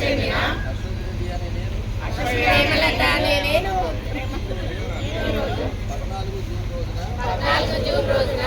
చెందిన ప్రేమలత నేను. పద్నాలుగు జూన్ రోజున